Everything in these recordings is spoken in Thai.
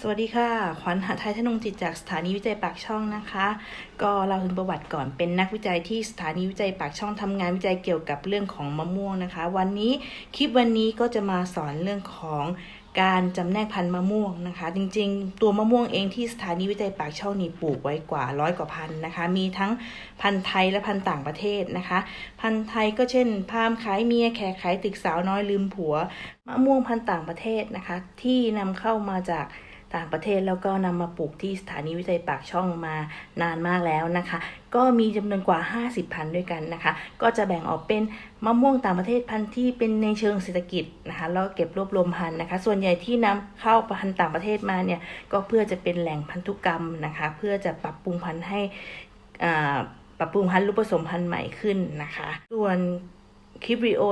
สวัสดีค่ะ ขวัญหาไทยธนงจิตจากสถานีวิจัยปากช่องนะคะ ก็เราถึงประวัติก่อนเป็นนักวิจัยที่สถานีวิจัยปากช่องทำงานวิจัยเกี่ยวกับเรื่องของมะม่วงนะคะ วันนี้คลิปวันนี้ก็จะมาสอนเรื่องของการจำแนกพันธุ์มะม่วงนะคะ จริงๆ ตัวมะม่วงเองที่สถานีวิจัยปากช่องนี่ปลูกไว้กว่าร้อยกว่าพันนะคะ มีทั้งพันธุ์ไทยและพันธุ์ต่างประเทศนะคะ พันธุ์ไทยก็เช่น พามขายเมียแขกขายตึกสาวน้อยลืมผัว มะม่วงพันธุ์ต่างประเทศนะคะ ที่นำเข้ามาจาก ต่างประเทศแล้วก็นำมาปลูกที่สถานีวิจัยปากช่องมานานมากแล้วนะคะ ก็มีจำนวนกว่า 50 พันธุ์ด้วยกันนะคะ ก็จะแบ่งออกเป็นมะม่วงต่างประเทศพันธุ์ที่เป็นในเชิงเศรษฐกิจนะคะแล้วเก็บรวบรวมพันธุ์นะคะ ส่วนใหญ่ที่นำเข้าพันธุ์ต่างประเทศมาเนี่ยก็เพื่อจะเป็นแหล่งพันธุกรรมนะคะ เพื่อจะปรับปรุงพันธุ์ให้อ่าปรับปรุงพันธุ์รูปผสมพันธุ์ใหม่ขึ้นนะคะ ส่วนคลิปวิโอ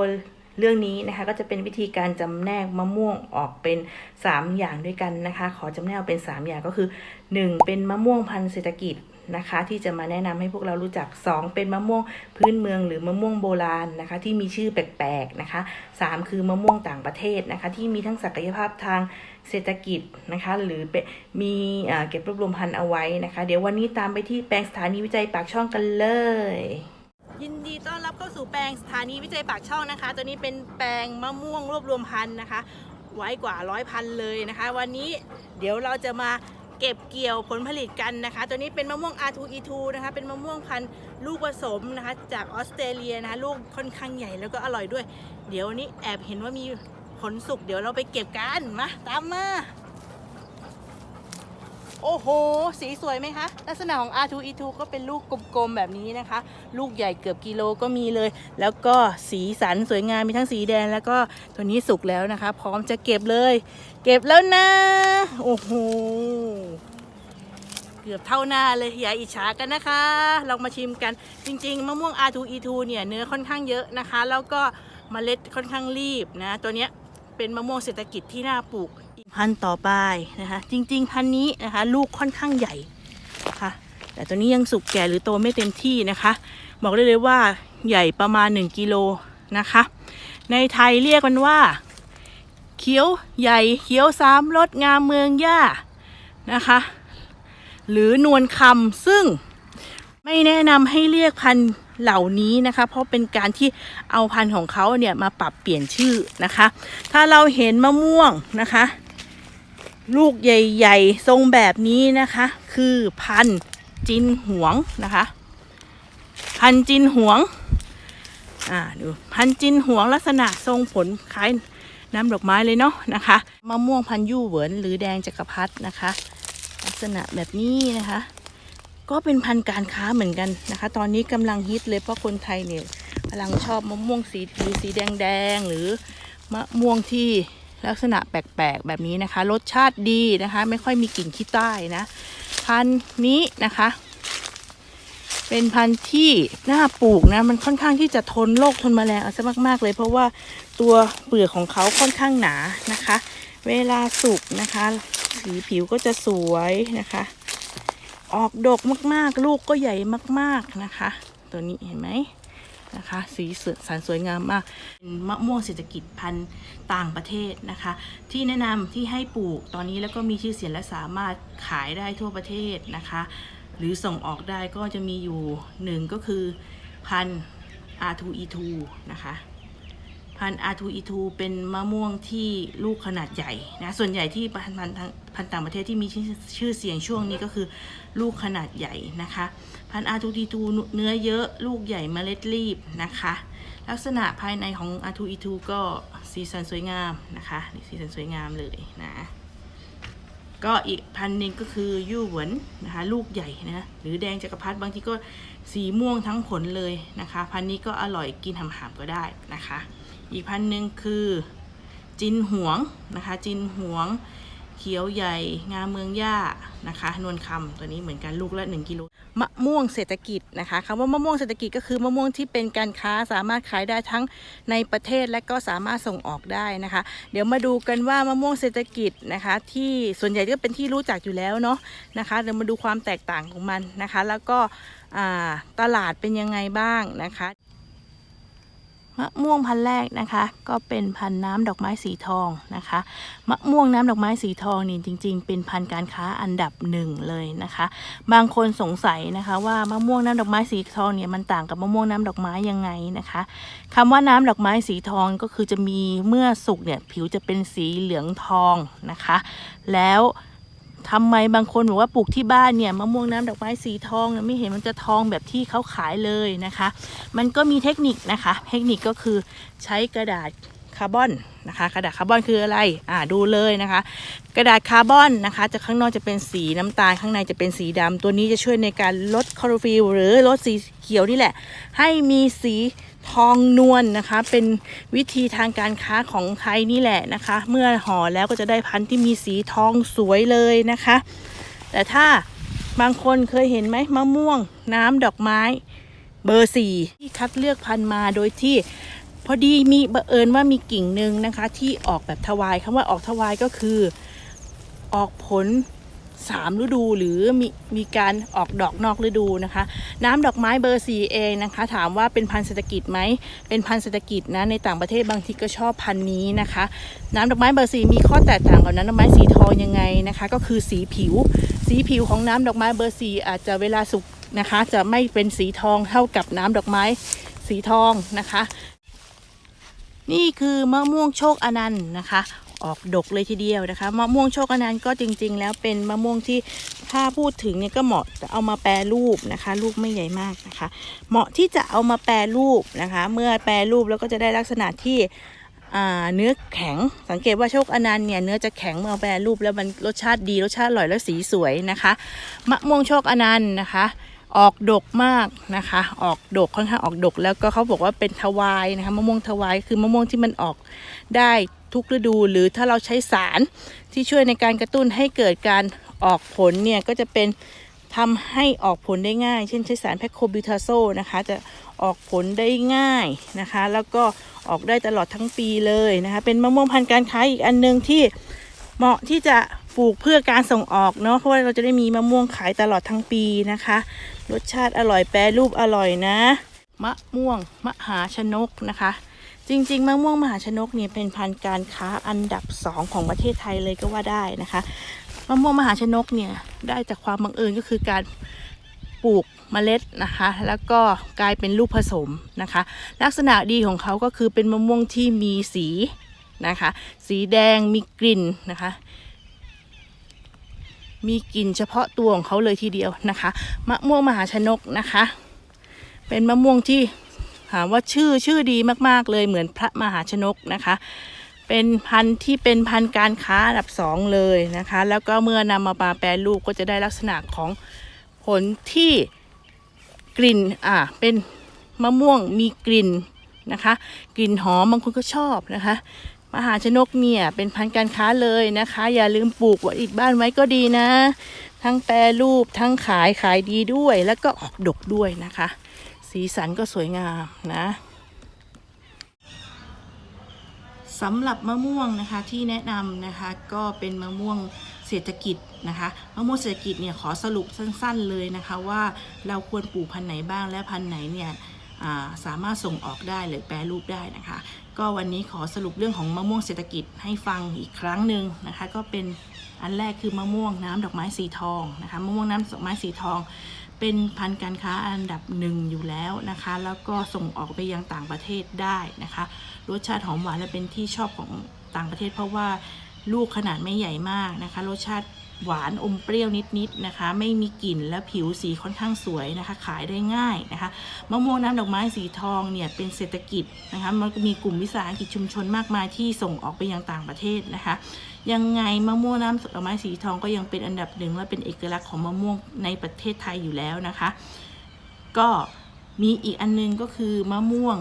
เรื่องนี้นะคะก็จะเป็นวิธีการจำแนกมะม่วงออกเป็น 3 อย่างด้วยกันนะคะ ขอจำแนกเป็น 3 อย่างก็คือ 1. เป็นมะม่วงพันธุ์เศรษฐกิจนะคะ ที่จะมาแนะนำให้พวกเรารู้จัก 2. เป็นมะม่วงพื้นเมืองหรือมะม่วงโบราณนะคะ ที่มีชื่อแปลกๆนะคะ 3. คือมะม่วงต่างประเทศนะคะ ที่มีทั้งศักยภาพทางเศรษฐกิจนะคะ หรือมีเก็บรวบรวมพันธุ์เอาไว้นะคะ เดี๋ยววันนี้ตามไปที่แปลงสถานีวิจัยปากช่องกันเลย ยินดีต้อนรับเข้าสู่แปลงสถานีวิจัยปากช่องนะคะ ตัวนี้เป็นแปลงมะม่วงรวบรวมพันธุ์นะคะ ไว้กว่าร้อยพันเลยนะคะ วันนี้เดี๋ยวเราจะมาเก็บเกี่ยวผลผลิตกันนะคะ ตัวนี้เป็นมะม่วง R2E2 นะคะ เป็นมะม่วงพันธุ์ลูกผสมนะคะ จากออสเตรเลียนะคะลูกค่อนข้างใหญ่แล้วก็อร่อยด้วย เดี๋ยวนี้แอบเห็นว่ามีผลสุกเดี๋ยวเราไปเก็บกันมาตามมา โอ้โห สีสวยไหมคะ ลักษณะของ R2E2 ก็เป็นลูกกลมๆแบบนี้นะคะ ลูกใหญ่เกือบกิโลก็มีเลย แล้วก็สีสันสวยงามมีทั้งสีแดงแล้วก็ตัวนี้สุกแล้วนะคะ พร้อมจะเก็บเลย เก็บแล้วนะ โอ้โหเกือบเท่าหน้าเลยอย่าอิจฉากันนะคะลองมาชิมกันจริง ๆ มะม่วง R2E2 เนี่ยเนื้อค่อนข้างเยอะนะคะ แล้วก็เมล็ดค่อนข้างรีบนะ ตัวเนี้ยเป็นมะม่วงเศรษฐกิจที่น่าปลูก พันธุ์ต่อไปนะคะ จริง ๆ พันธุ์นี้นะคะ ลูกค่อนข้างใหญ่ค่ะ แต่ตัวนี้ยังสุกแก่หรือโตไม่เต็มที่นะคะ บอกได้เลยว่าใหญ่ประมาณ 1กิโลนะคะ ในไทยเรียกมันว่า เขียวใหญ่เขียวสามรสงามเมืองย่านะคะ หรือนวลคำซึ่งไม่แนะนำให้เรียกพันธุ์เหล่านี้นะคะ เพราะเป็นการที่เอาพันธุ์ของเขาเนี่ยมาปรับเปลี่ยนชื่อนะคะ ถ้าเราเห็นมะม่วงนะคะ ลูกใหญ่ๆ ทรงแบบนี้นะคะ คือพันจินหวงนะคะ พันจินหวง อ่าดูพันจินหวงลักษณะทรงผลคล้ายน้ำดอกไม้เลยเนาะนะคะมะม่วงพันยู่เหวินหรือแดงจักรพรรดินะคะ ลักษณะแบบนี้นะคะ ก็เป็นพันการค้าเหมือนกันนะคะ ตอนนี้กำลังฮิตเลยเพราะคนไทยเนี่ยกำลังชอบมะม่วงสีหรือสีแดงๆหรือมะม่วงที่ ลักษณะแปลกๆแบบนี้นะคะ รสชาติดีนะคะ ไม่ค่อยมีกลิ่นขี้ใต้นะ พันธุ์นี้นะคะ เป็นพันธุ์ที่น่าปลูกนะ มันค่อนข้างที่จะทนโรคทนแมลงเอาซะมาก ๆ เลย เพราะว่าตัวเปลือกของเขาค่อนข้างหนานะคะ เวลาสุกนะคะ สีผิวก็จะสวยนะคะ ออกดกมากๆ ลูกก็ใหญ่มาก ๆนะคะ ตัวนี้เห็นไหม นะคะ สีสวยสันสวยงามมากเป็นมะม่วงเศรษฐกิจพันธุ์ต่างประเทศนะคะ ที่แนะนำที่ให้ปลูกตอนนี้แล้วก็มีชื่อเสียงและสามารถขายได้ทั่วประเทศนะคะ หรือส่งออกได้ก็จะมีอยู่หนึ่งก็คือพันธุ์ R2E2 นะคะ พันธุ์ R2E2 เป็นมะม่วงที่ลูกขนาดใหญ่นะส่วนใหญ่ที่พันธุ์พันพันต่างประเทศที่มีชื่อเสียงช่วงนี้ก็คือลูกขนาดใหญ่นะคะ พันธุ์ R2E2 เนื้อเยอะลูกใหญ่เมล็ดรีบนะคะ ลักษณะภายในของ R2E2 ก็สีสันสวยงามนะคะสีสันสวยงามเลยนะก็อีกพันธุ์หนึ่งก็คือยู่หวนนะคะลูกใหญ่นะหรือแดงจักรพรรดิบางทีก็สีม่วงทั้งผลเลยนะคะ พันธุ์นี้ก็อร่อยกินหำๆก็ได้นะคะ อีกพันหนึ่งคือจินหวงนะคะ จินหวงเขียวใหญ่งามเมืองย่านะคะ นวลคำตัวนี้เหมือนกันลูกละ 1กิโลมะม่วงเศรษฐกิจนะคะคำว่ามะม่วงเศรษฐกิจก็คือมะม่วงที่เป็นการค้าสามารถขายได้ทั้งในประเทศและก็สามารถส่งออกได้นะคะ เดี๋ยวมาดูกันว่ามะม่วงเศรษฐกิจนะคะ ที่ส่วนใหญ่ก็เป็นที่รู้จักอยู่แล้วเนาะนะคะเดี๋ยวมาดูความแตกต่างของมันนะคะ แล้วก็ตลาดเป็นยังไงบ้างนะคะ มะม่วงพันธุ์แรกนะคะ ก็เป็นพันธุ์น้ำดอกไม้สีทองนะคะ มะม่วงน้ำดอกไม้สีทองนี่จริง ๆ เป็นพันธุ์การค้าอันดับหนึ่งเลยนะคะ บางคนสงสัยนะคะว่ามะม่วงน้ำดอกไม้สีทองเนี่ยมันต่างกับมะม่วงน้ำดอกไม้ยังไงนะคะคำว่าน้ำดอกไม้สีทองก็คือจะมีเมื่อสุกเนี่ยผิวจะเป็นสีเหลืองทองนะคะ แล้ว ทำไมบางคนบอกว่าปลูกที่บ้านเนี่ยมะม่วงน้ำดอกไม้สีทองเนี่ยไม่เห็นมันจะทองแบบที่เขาขายเลยนะคะ มันก็มีเทคนิคนะคะ เทคนิคก็คือใช้กระดาษ คาร์บอนนะคะกระดาษคาร์บอนคืออะไรอ่าดูเลยนะคะ กระดาษคาร์บอนนะคะจะข้างนอกจะเป็นสีน้ำตาลข้างในจะเป็นสีดำตัวนี้จะช่วยในการลดคลอโรฟิลหรือลดสีเขียวนี่แหละ ให้มีสีทองนวลนะคะ เป็นวิธีทางการค้าของไทยนี่แหละนะคะ เมื่อห่อแล้วก็จะได้พันธุ์ที่มีสีทองสวยเลยนะคะ แต่ถ้าบางคนเคยเห็นไหมมะม่วง น้ำดอกไม้ เบอร์สี่ที่คัดเลือกพันธุ์มาโดยที่ พอดีมีบังเอิญว่ามีกิ่งหนึ่งนะคะ ที่ออกแบบทวายคำว่าออกทวายก็คือออกผลสามฤดูหรือมีมีการออกดอกนอกฤดูนะคะ น้ำดอกไม้เบอร์สี่เองนะคะ ถามว่าเป็นพันธุ์เศรษฐกิจไหมเป็นพันธุ์เศรษฐกิจนะในต่างประเทศบางทีก็ชอบพันธุ์นี้นะคะ น้ำดอกไม้เบอร์สี่มีข้อแตกต่างกับน้ำดอกไม้สีทองยังไงนะคะ ก็คือสีผิว สีผิวของน้ำดอกไม้เบอร์สี่อาจจะเวลาสุกนะคะ จะไม่เป็นสีทองเท่ากับน้ำดอกไม้สีทองนะคะ นี่คือมะม่วงโชคอนันต์นะคะ ออกดกเลยทีเดียวนะคะ มะม่วงโชคอนันต์ก็จริง ๆ แล้วเป็นมะม่วงที่ถ้าพูดถึงเนี่ยก็เหมาะจะเอามาแปรรูปนะคะ ลูกไม่ใหญ่มากนะคะ เหมาะที่จะเอามาแปรรูปนะคะ เมื่อแปรรูปแล้วก็จะได้ลักษณะที่เนื้อแข็งสังเกตว่าโชคอนันต์เนี่ยเนื้อจะแข็งเมื่อแปรรูปแล้วมันรสชาติดีรสชาติอร่อยและสีสวยนะคะ มะม่วงโชคอนันต์นะคะ ออกดกมากนะคะ ออกดกค่อนข้างออกดก แล้วก็เขาบอกว่าเป็นทวายนะคะมะม่วงทวายคือมะม่วงที่มันออกได้ทุกฤดู หรือถ้าเราใช้สารที่ช่วยในการกระตุ้นให้เกิดการออกผลเนี่ยก็จะเป็นทำให้ออกผลได้ง่าย เช่นใช้สารแพคโคบิวทาโซนะคะ จะออกผลได้ง่ายนะคะ แล้วก็ออกได้ตลอดทั้งปีเลยนะคะ เป็นมะม่วงพันธุ์การค้าอีกอันหนึงที่ เหมาะที่จะปลูกเพื่อการส่งออกเนาะเพราะว่าเราจะได้มีมะม่วงขายตลอดทั้งปีนะคะ รสชาติอร่อยแปรรูปอร่อยนะ มะม่วงมหาชนกนะคะ จริง ๆ มะม่วงมหาชนกเนี่ยเป็นพันธุ์การค้าอันดับสองของประเทศไทยเลยก็ว่าได้นะคะมะม่วงมหาชนกเนี่ยได้จากความบังเอิญก็คือการปลูกเมล็ดนะคะ แล้วก็กลายเป็นลูกผสมนะคะ ลักษณะดีของเขาก็คือเป็นมะม่วงที่มีสี นะคะ สีแดงมีกลิ่นนะคะ มีกลิ่นเฉพาะตัวของเขาเลยทีเดียวนะคะ มะม่วงมหาชนกนะคะ เป็นมะม่วงที่ถามว่าชื่อชื่อดีมากๆเลยเหมือนพระมหาชนกนะคะ เป็นพันธุ์ที่เป็นพันธุ์การค้าอันดับสองเลยนะคะ แล้วก็เมื่อนำมาแปรรูปก็จะได้ลักษณะของผลที่กลิ่นอ่าเป็นมะม่วงมีกลิ่นนะคะ กลิ่นหอมบางคนก็ชอบนะคะ มหาชนกเนี่ยเป็นพันธุ์การค้าเลยนะคะ อย่าลืมปลูกไว้อีกบ้านไว้ก็ดีนะ ทั้งแปรรูปทั้งขายขายดีด้วย แล้วก็ออกดกด้วยนะคะ สีสันก็สวยงามนะสำหรับมะม่วงนะคะที่แนะนำนะคะก็เป็นมะม่วงเศรษฐกิจนะคะมะม่วงเศรษฐกิจเนี่ยขอสรุปสั้นๆเลยนะคะว่าเราควรปลูกพันธุ์ไหนบ้างและพันธุ์ไหนเนี่ยาสามารถส่งออกได้หรือแปรรูปได้นะคะ ก็วันนี้ขอสรุปเรื่องของมะม่วงเศรษฐกิจให้ฟังอีกครั้งหนึ่งนะคะ ก็เป็นอันแรกคือมะม่วงน้ำดอกไม้สีทองนะคะมะม่วงน้ำดอกไม้สีทอง เป็นพันธุ์การค้าอันดับหนึ่งอยู่แล้วนะคะ แล้วก็ส่งออกไปยังต่างประเทศได้นะคะ รสชาติหอมหวานและเป็นที่ชอบของต่างประเทศ เพราะว่าลูกขนาดไม่ใหญ่มากนะคะ รสชาติ หวานอมเปรี้ยวนิดๆนะคะ ไม่มีกลิ่นและผิวสีค่อนข้างสวยนะคะ ขายได้ง่ายนะคะมะม่วงน้ำดอกไม้สีทองเนี่ยเป็นเศรษฐกิจนะคะมันมีกลุ่มวิสาหกิจชุมชนมากมายที่ส่งออกไปยังต่างประเทศนะคะ ยังไงมะม่วงน้ำดอกไม้สีทองก็ยังเป็นอันดับหนึ่งและเป็นเอกลักษณ์ของมะม่วงในประเทศไทยอยู่แล้วนะคะ ก็มีอีกอันนึงก็คือมะม่วง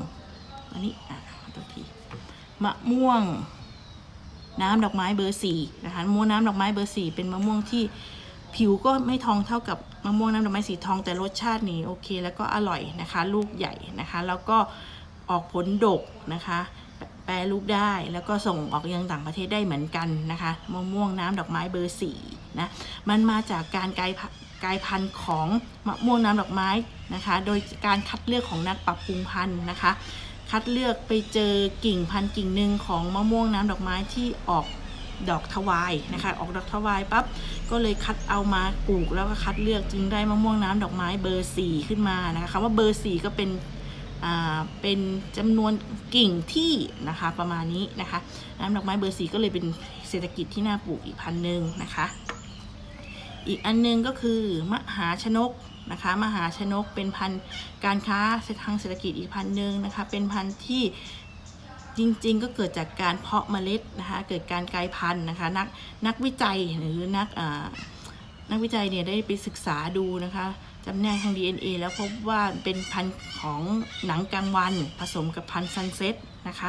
อันนี้อะตัวทีมะม่วง น้ำดอกไม้เบอร์สี่นะคะมะม่วงน้ำดอกไม้เบอร์สี่เป็นมะม่วงที่ผิวก็ไม่ทองเท่ากับมะม่วงน้ำดอกไม้สีทองแต่รสชาตินี่โอเค แล้วก็อร่อยนะคะ ลูกใหญ่นะคะ แล้วก็ออกผลดกนะคะ แปรรูปได้แล้วก็ส่งออกยังต่างประเทศได้เหมือนกันนะคะมะม่วงน้ำดอกไม้เบอร์สี่นะมันมาจากการกลายพันธุ์กลายพันธุ์ของมะม่วงน้ำดอกไม้นะคะ โดยการคัดเลือกของนักปรับปรุงพันธุ์นะคะ คัดเลือกไปเจอกิ่งพันกิ่งหนึ่งของมะม่วงน้ำดอกไม้ที่ออกดอกทวายนะคะ ออกดอกทวายปั๊บก็เลยคัดเอามาปลูกแล้วก็คัดเลือกจึงได้มะม่วงน้ำดอกไม้เบอร์สี่ขึ้นมานะคะคำว่าเบอร์สี่ก็เป็นอ่าเป็นจำนวนกิ่งที่นะคะประมาณนี้นะคะน้ำดอกไม้เบอร์สี่ก็เลยเป็นเศรษฐกิจที่น่าปลูกอีกพันหนึ่งนะคะ อีกอันหนึงก็คือมหาชนก นะคะ มหาชนกเป็นพันธุ์การค้าทางเศรษฐกิจอีกพันธุ์หนึ่งนะคะ เป็นพันธุ์ที่จริงๆ ก็เกิดจากการเพาะเมล็ดนะคะ เกิดการกลายพันธุ์นะคะ นักนักวิจัยหรือนักนักวิจัยเนี่ยได้ไปศึกษาดูนะคะจำแนกทาง DNA แล้วพบว่าเป็นพันธุ์ของหนังกลางวันผสมกับพันธุ์ซันเซ็ตนะคะ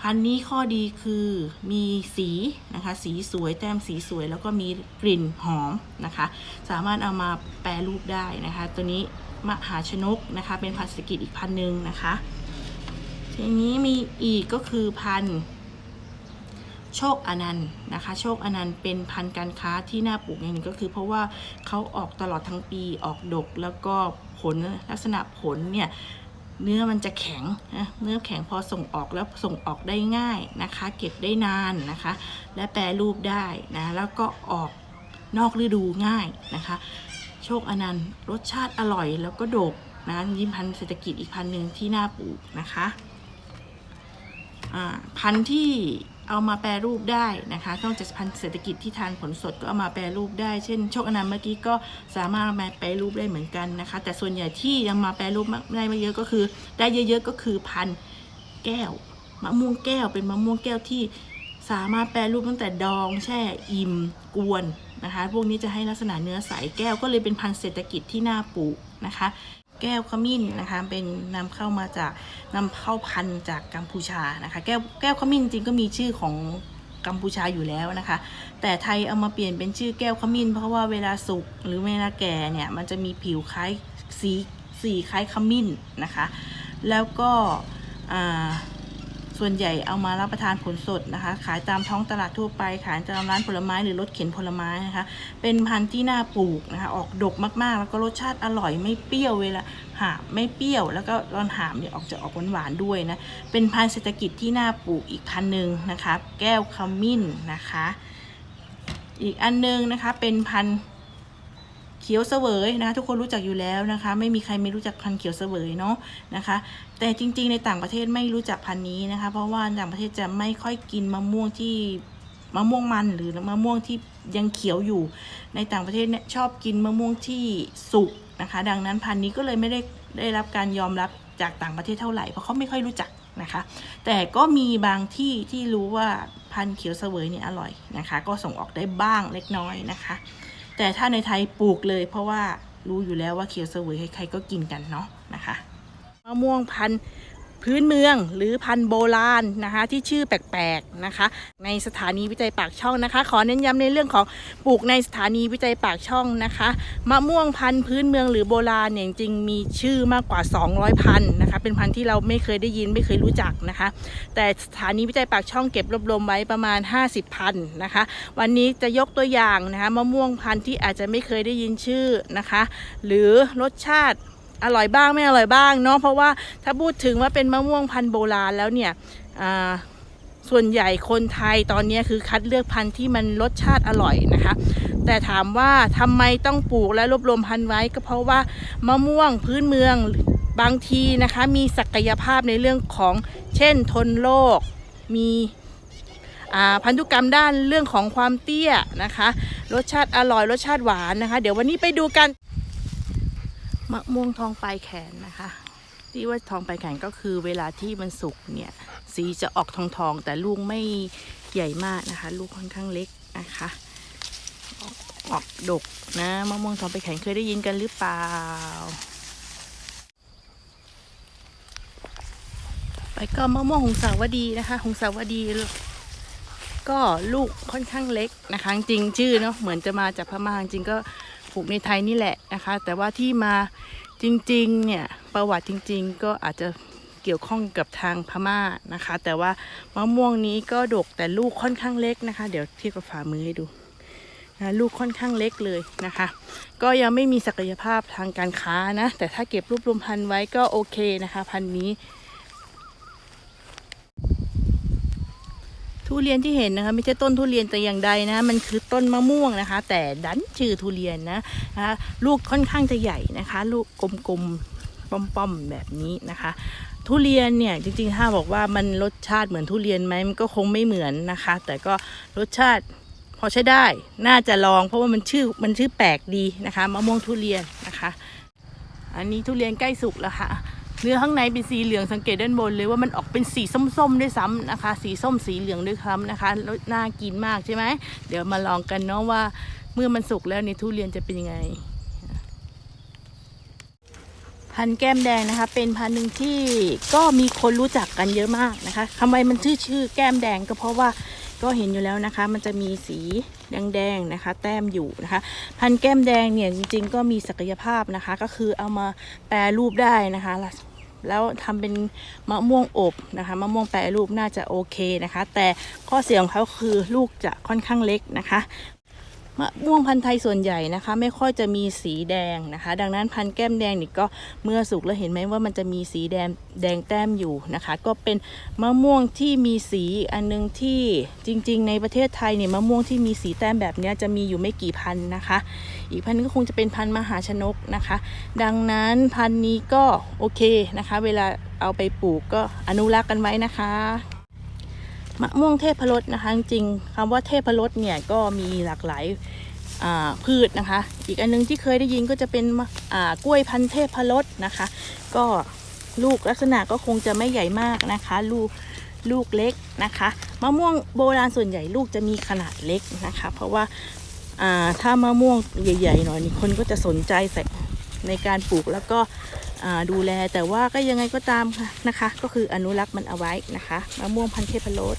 พันนี้ข้อดีคือมีสีนะคะ สีสวยแต้มสีสวย แล้วก็มีกลิ่นหอมนะคะ สามารถเอามาแปรรูปได้นะคะ ตัวนี้มหาชนกนะคะ เป็นพันธุ์เศรษฐกิจอีกพันหนึ่งนะคะ ทีนี้มีอีกก็คือพันธุ์โชคอนันต์นะคะ โชคอนันต์เป็นพันธุ์การค้าที่น่าปลูกอย่างหนึ่งก็คือเพราะว่าเขาออกตลอดทั้งปีออกดกแล้วก็ผลลักษณะผลเนี่ย เนื้อมันจะแข็งนะเนื้อแข็งพอส่งออกแล้วส่งออกได้ง่ายนะคะ เก็บได้นานนะคะ และแปรรูปได้นะแล้วก็ออกนอกฤดูง่ายนะคะ โชคอนันต์รสชาติอร่อยแล้วก็โดกนะยิ่พันธุ์เศรษฐกิจอีกพันหนึ่งที่น่าปลูกนะคะอ่าพันธุ์ที่ เอามาแปรรูปได้นะคะนอกจากพันธุ์เศรษฐกิจที่ทานผลสดก็เอามาแปรรูปได้ เช่นโชคอนันต์เมื่อกี้ก็สามารถมาแปรรูปได้เหมือนกันนะคะ แต่ส่วนใหญ่ที่ยังมาแปรรูปได้ไม่เยอะก็คือ ได้เยอะๆก็คือพันธุ์แก้วมะม่วงแก้วเป็นมะม่วงแก้วที่สามารถแปรรูปตั้งแต่ดองแช่อิ่มกวนนะคะ พวกนี้จะให้ลักษณะเนื้อใสแก้วก็เลยเป็นพันธุ์เศรษฐกิจที่น่าปลูกนะคะ แก้วขมิ้นนะคะเป็นนำเข้ามาจากนำเข้าพันธุ์จากกัมพูชานะคะแก้วแก้วขมิ้นจริงก็มีชื่อของกัมพูชาอยู่แล้วนะคะ แต่ไทยเอามาเปลี่ยนเป็นชื่อแก้วขมิ้น เพราะว่าเวลาสุกหรือเวลาแก่เนี่ยมันจะมีผิวคล้ายสีสีคล้ายขมิ้นนะคะ แล้วก็อ่า ส่วนใหญ่เอามารับประทานผลสดนะคะ ขายตามท้องตลาดทั่วไป ขายตามร้านผลไม้หรือรถเข็นผลไม้นะคะ เป็นพันธุ์ที่น่าปลูกนะคะ ออกดกมากๆ แล้วก็รสชาติอร่อยไม่เปรี้ยวเวลาหามไม่เปรี้ยว แล้วก็ตอนหามเนี่ยออกจะออกหวานๆด้วยนะ เป็นพันธุ์เศรษฐกิจที่น่าปลูกอีกพันหนึ่งนะคะ แก้วขมิ้นนะคะ อีกอันหนึงนะคะเป็นพันธุ์ เขียวเสวยนะคะทุกคนรู้จักอยู่แล้วนะคะ ไม่มีใครไม่รู้จักพันธุ์เขียวเสวยเนาะนะคะ แต่จริง ๆ ในต่างประเทศไม่รู้จักพันธุ์นี้นะคะ เพราะว่าต่างประเทศจะไม่ค่อยกินมะม่วงที่มะม่วงมันหรือมะม่วงที่ยังเขียวอยู่ ในต่างประเทศเนี่ยชอบกินมะม่วงที่สุกนะคะ ดังนั้นพันธุ์นี้ก็เลยไม่ได้ได้รับการยอมรับจากต่างประเทศเท่าไหร่เพราะเขาไม่ค่อยรู้จักนะคะ แต่ก็มีบางที่ที่รู้ว่าพันธุ์เขียวเสวยเนี่ยอร่อยนะคะ ก็ส่งออกได้บ้างเล็กน้อยนะคะ แต่ถ้าในไทยปลูกเลย เพราะว่ารู้อยู่แล้วว่าเขียวเสวยใครๆก็กินกันเนาะนะคะมะม่วงพันธุ์ พื้นเมืองหรือพันธุ์โบราณนะคะที่ชื่อแปลกๆนะคะ ในสถานีวิจัยปากช่องนะคะ ขอเน้นย้ำในเรื่องของปลูกในสถานีวิจัยปากช่องนะคะมะม่วงพันธุ์พื้นเมืองหรือโบราณเนี่ยจริงมีชื่อมากกว่า 200 พันธุ์นะคะเป็นพันธุ์ที่เราไม่เคยได้ยินไม่เคยรู้จักนะคะ แต่สถานีวิจัยปากช่องเก็บรวบรวมไว้ประมาณ 50 พันธุ์นะคะ วันนี้จะยกตัวอย่างนะคะมะม่วงพันธุ์ที่อาจจะไม่เคยได้ยินชื่อนะคะ หรือรสชาติ อร่อยบ้างไม่อร่อยบ้างเนาะเพราะว่าถ้าพูดถึงว่าเป็นมะม่วงพันธุ์โบราณแล้วเนี่ยส่วนใหญ่คนไทยตอนนี้คือคัดเลือกพันธุ์ที่มันรสชาติอร่อยนะคะ แต่ถามว่าทำไมต้องปลูกและรวบรวมพันธุ์ไว้ก็เพราะว่ามะม่วงพื้นเมืองบางทีนะคะมีศักยภาพในเรื่องของเช่นทนโรคมีพันธุกรรมด้านเรื่องของความเตี้ยนะคะ รสชาติอร่อยรสชาติหวานนะคะ เดี๋ยววันนี้ไปดูกัน มะม่วงทองปลายแขนนะคะ ที่ว่าทองปลายแขนก็คือเวลาที่มันสุกเนี่ยสีจะออกทองทองๆแต่ลูกไม่ใหญ่มากนะคะ ลูกค่อนข้างเล็กนะคะออกออกดกนะมะม่วงทองปลายแขนเคยได้ยินกันหรือเปล่า ไปก็มะม่วงหงสาวดีนะคะหงสาวดีก็ลูกค่อนข้างเล็กนะคะจริงชื่อเนาะเหมือนจะมาจากพม่าจริงก็ ปลูกในไทยนี่แหละนะคะ แต่ว่าที่มาจริงๆเนี่ยประวัติจริง ๆ ก็อาจจะเกี่ยวข้องกับทางพม่านะคะ แต่ว่ามะม่วงนี้ก็ดกแต่ลูกค่อนข้างเล็กนะคะ เดี๋ยวเทียบกับฝ่ามือให้ดูนะลูกค่อนข้างเล็กเลยนะคะ ก็ยังไม่มีศักยภาพทางการค้านะ แต่ถ้าเก็บรวบรวมพันธุ์ไว้ก็โอเคนะคะ พันธุ์นี้ ทุเรียนที่เห็นนะคะ ไม่ใช่ต้นทุเรียนแต่อย่างใดนะ มันคือต้นมะม่วงนะคะ แต่ดันชื่อทุเรียนนะนะคะลูกค่อนข้างจะใหญ่นะคะ ลูกกลมๆป้อมๆแบบนี้นะคะทุเรียนเนี่ยจริงๆ ถ้าบอกว่ามันรสชาติเหมือนทุเรียนไหมมันก็คงไม่เหมือนนะคะ แต่ก็รสชาติพอใช้ได้ น่าจะลองเพราะว่ามันชื่อมันชื่อแปลกดีนะคะมะม่วงทุเรียนนะคะ อันนี้ทุเรียนใกล้สุกแล้วค่ะ เนื้อข้างในเป็นสีเหลืองสังเกตด้านบนเลยว่ามันออกเป็นสีส้มๆด้วยซ้ำนะคะ สีส้มสีเหลืองด้วยซ้ำนะคะแล้วน่ากินมากใช่ไหมเดี๋ยวมาลองกันเนาะว่าเมื่อมันสุกแล้วในทุเรียนจะเป็นยังไง พันแก้มแดงนะคะ เป็นพันหนึ่งที่ก็มีคนรู้จักกันเยอะมากนะคะทำไมมันชื่อชื่อแก้มแดงก็เพราะว่าก็เห็นอยู่แล้วนะคะ มันจะมีสีแดงๆนะคะ แต้มอยู่นะคะ พันแก้มแดงเนี่ยจริงๆ ก็มีศักยภาพนะคะ ก็คือเอามาแปรรูปได้นะคะ แล้วทำเป็นมะม่วงอบนะคะมะม่วงแปรรูปน่าจะโอเคนะคะ แต่ข้อเสียของเขาคือลูกจะค่อนข้างเล็กนะคะ มะม่วงพันธุ์ไทยส่วนใหญ่นะคะ ไม่ค่อยจะมีสีแดงนะคะ ดังนั้นพันธุ์แก้มแดงนี่ก็เมื่อสุกแล้วเห็นไหมว่ามันจะมีสีแดงแดงแต้มอยู่นะคะ ก็เป็นมะม่วงที่มีสีอันนึงที่จริง ๆ ในประเทศไทยเนี่ยมะม่วงที่มีสีแต้มแบบนี้จะมีอยู่ไม่กี่พันธุ์นะคะ อีกพันธุ์นึงก็คงจะเป็นพันธุ์มหาชนกนะคะ ดังนั้นพันธุ์นี้ก็โอเคนะคะ เวลาเอาไปปลูกก็อนุรักษ์กันไว้นะคะ มะม่วงเทพรสนะคะจริงๆคำว่าเทพรสเนี่ยก็มีหลากหลายพืชนะคะ อีกอันนึงที่เคยได้ยินก็จะเป็นมะอ่ากล้วยพันเทพรสนะคะ ก็ลูกลักษณะก็คงจะไม่ใหญ่มากนะคะ ลูกลูกเล็กนะคะมะม่วงโบราณส่วนใหญ่ลูกจะมีขนาดเล็กนะคะ เพราะว่าอ่าถ้ามะม่วงใหญ่ๆหน่อยคนก็จะสนใจใส่ในการปลูกแล้วก็ ดูแลแต่ว่าก็ยังไงก็ตามค่ะนะคะ ก็คืออนุรักษ์มันเอาไว้นะคะมะม่วงพันธุ์เทพรส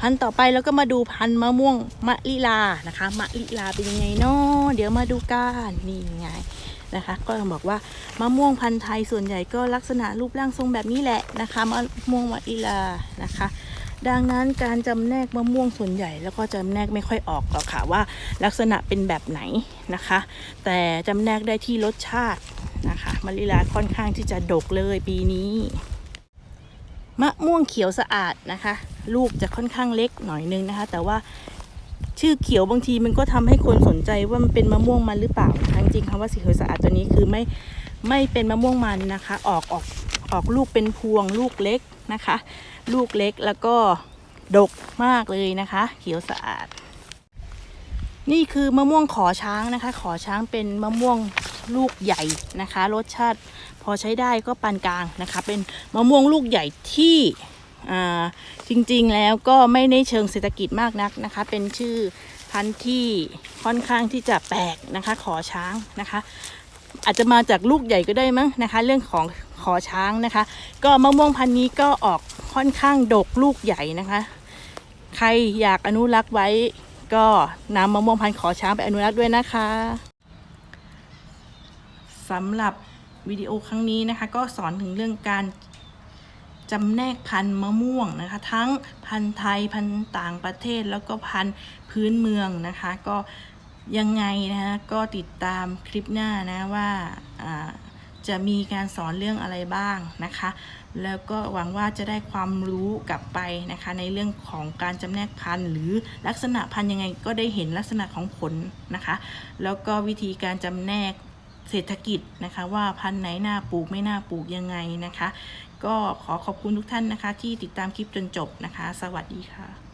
พันต่อไปแล้วก็มาดูพันธุ์มะม่วงมะลิลานะคะมะลิลาเป็นยังไงเนาะเดี๋ยวมาดูกันนี่ไงนะคะ ก็บอกว่ามะม่วงพันธุ์ไทยส่วนใหญ่ก็ลักษณะรูปร่างทรงแบบนี้แหละนะคะมะม่วงมะลิลานะคะ ดังนั้นการจำแนกมะม่วงส่วนใหญ่ แล้วก็จำแนกไม่ค่อยออกหรอกค่ะว่า ลักษณะเป็นแบบไหนนะคะ แต่จำแนกได้ที่รสชาติ นะคะมะลิลาค่อนข้างที่จะดกเลยปีนี้ มะม่วงเขียวสะอาดนะคะ ลูกจะค่อนข้างเล็กหน่อยนึงนะคะ แต่ว่าชื่อเขียวบางทีมันก็ทำให้คนสนใจว่ามันเป็นมะม่วงมันหรือเปล่านะคะจริงๆคำว่าสีเขียวสะอาดตัวนี้คือไม่ไม่เป็นมะม่วงมันนะคะ ออกออกออกลูกเป็นพวงลูกเล็กนะคะ ลูกเล็กแล้วก็ดกมากเลยนะคะ เขียวสะอาด นี่คือมะม่วงขอช้างนะคะ ขอช้างเป็นมะม่วง ลูกใหญ่นะคะ รสชาติพอใช้ได้ก็ปานกลางนะคะ เป็นมะม่วงลูกใหญ่ที่จริงๆแล้วก็ไม่ได้เชิงเศรษฐกิจมากนักนะคะ เป็นชื่อพันธุ์ที่ค่อนข้างที่จะแปลกนะคะ ขอช้างนะคะ อาจจะมาจากลูกใหญ่ก็ได้มั้งนะคะ เรื่องของขอช้างนะคะ ก็มะม่วงพันธุ์นี้ก็ออกค่อนข้างดกลูกใหญ่นะคะ ใครอยากอนุรักษ์ไว้ก็นำมะม่วงพันธุ์ขอช้างไปอนุรักษ์ด้วยนะคะ สำหรับวิดีโอครั้งนี้นะคะ ก็สอนถึงเรื่องการจำแนกพันธุ์มะม่วงนะคะ ทั้งพันธุ์ไทยพันธุ์ต่างประเทศแล้วก็พันธุ์พื้นเมืองนะคะ ก็ยังไงนะคะก็ติดตามคลิปหน้านะว่าจะมีการสอนเรื่องอะไรบ้างนะคะ แล้วก็หวังว่าจะได้ความรู้กลับไปนะคะ ในเรื่องของการจำแนกพันธุ์ หรือลักษณะพันธุ์ยังไงก็ได้เห็นลักษณะของผลนะคะ แล้วก็วิธีการจำแนก เศรษฐกิจนะคะ ว่าพันธุ์ไหนน่าปลูกไม่น่าปลูกยังไงนะคะ ก็ขอขอบคุณทุกท่านนะคะ ที่ติดตามคลิปจนจบนะคะ สวัสดีค่ะ